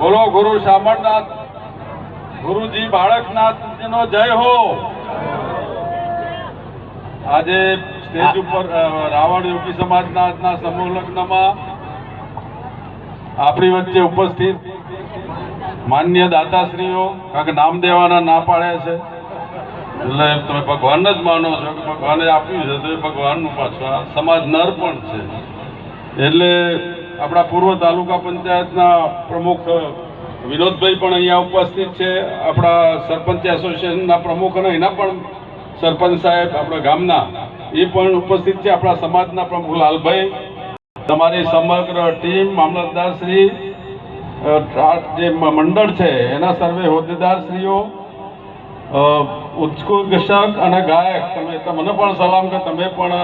બોલો ગુરુ શામળનાથ ગુરુજી બાળકનાથ નો જય હો. આજે સ્ટેજ ઉપર રાવણ યોગી સમાજના સમૂહ લગ્નમાં આપણી વચ્ચે ઉપસ્થિત માન્ય દાતાશ્રીઓ કાંક નામ દેવાના ના પાડે છે. એટલે તમે ભગવાન જ માનો છો કે ભગવાને આપ્યું છે તો એ ભગવાનનું પાછું સમાજ નર પણ છે. એટલે આપણા પૂર્વ તાલુકા પંચાયતના પ્રમુખ વિનોદભાઈ પણ અહીંયા ઉપસ્થિત છે. આપણા સરપંચ એસોસિએશનના પ્રમુખ અને એના પણ સરપંચ સાહેબ આપણા ગામના એ પણ ઉપસ્થિત છે. આપણા સમાજના પ્રમુખ લાલભાઈ, તમારી સમગ્ર ટીમ મામલતદારશ્રી જે મંડળ છે, એના સર્વે હોદ્દેદારશ્રીઓ ઉત્કૃષ્ટ અને ગાયક, તમે, તમને પણ સલામ કે તમે પણ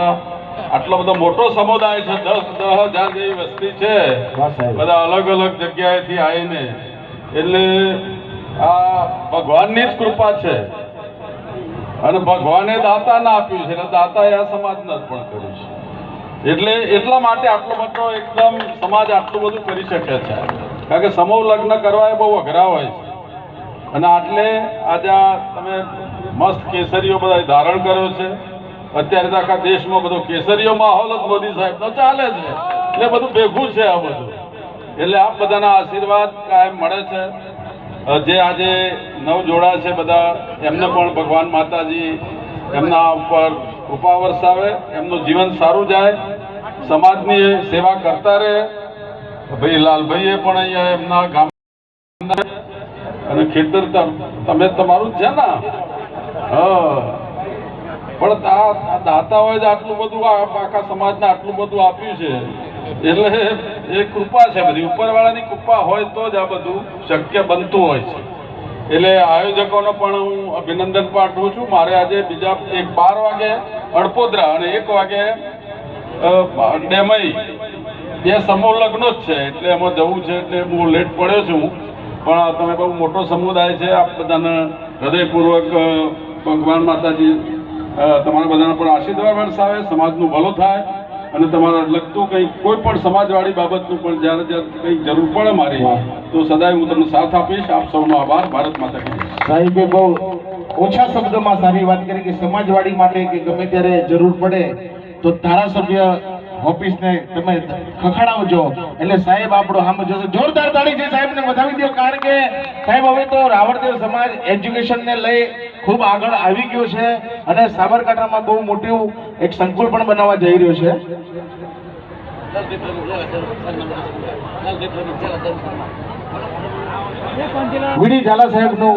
આટલો બધો મોટો સમુદાય છે દસ દસ હજાર જેવી વસ્તી છે બધા અલગ અલગ જગ્યાએથી આવીને. એટલે આ ભગવાનની જ કૃપા છે. અને ભગવાને દાતા ના આપ્યું છે અને દાતાએ આ સમાજને અર્પણ કર્યું છે. એટલે એટલા માટે આટલો બધો એકદમ સમાજ આટલું બધું કરી શકે છે. કારણ કે સમૂહ લગ્ન કરવા એ બહુ અઘરા હોય છે. અને આટલે આજે તમે મસ્ત કેસરીઓ બધા ધારણ કર્યો છે. અત્યારે તો આખા દેશમાં બધો કેસરીઓ માહોલ જ મોદી સાહેબ તો ચાલે છે. એટલે બધું ભેગું છે આ બધું. એટલે આપ બધાના આશીર્વાદ કાયમ મળે છે. જે આજે નવ જોડા છે બધા, એમને પણ ભગવાન માતાજી એમના ઉપર કૃપા વરસાવે, એમનું જીવન સારું જાય, સમાજની સેવા કરતા રહે. ભાઈ લાલભાઈએ પણ અહીંયા એમના ગામ અને ખેતર તમે તમારું જ છે ને? હા. પણ આ દાતાઓએ જ આટલું બધું આખા સમાજને આટલું બધું આપ્યું છે. એટલે એ કૃપા છે બધી. ઉપરવાળાની કૃપા હોય તો જ આ બધું શક્ય બનતું હોય છે. એટલે આયોજકોનો પણ હું અભિનંદન પાઠવું છું. મારે આજે બીજા એક બાર વાગે અડપોદરા અને એક વાગે ડેમઈ બે સમૂહ લગ્નો જ છે. એટલે એમાં જવું છે એટલે હું લેટ પડ્યો છું. પણ તમે બહુ મોટો સમુદાય છે. આપ બધાને હૃદયપૂર્વક ભગવાન માતાજી તમારા બધાના પણ આશીર્વાદ વરસાવે સમાજનું ભલો થાય અને તમારા લગતું કંઈ, કોઈ પણ સમાજવાળી બાબતનું પણ જ્યારે જ્યારે કંઈક જરૂર પડે મારી, તો સદાય હું તમને સાથ આપીશ આપ સૌનો આભાર ભારત માતા. સાહેબે બહુ ઓછા શબ્દોમાં સારી વાત કરી કે સમાજવાડી માટે કે ગમે ત્યારે જરૂર પડે, તો ધારાસભ્ય ઓફિસને તમે ખખડાવજો. એટલે સાહેબ આપણો આમ જોશે. જોરદાર તાળી છે સાહેબને વધાવી દો, કારણ કે સાહેબ હવે તો રાવણદેવ સમાજ એજ્યુકેશનને લઈ ખૂબ આગળ આવી ગયો છે અને સાબરકાંઠામાં બહુ મોટું એક સંકુલ પણ બનાવવા જઈ રહ્યો છે. વીડી ઝાલા સાહેબનું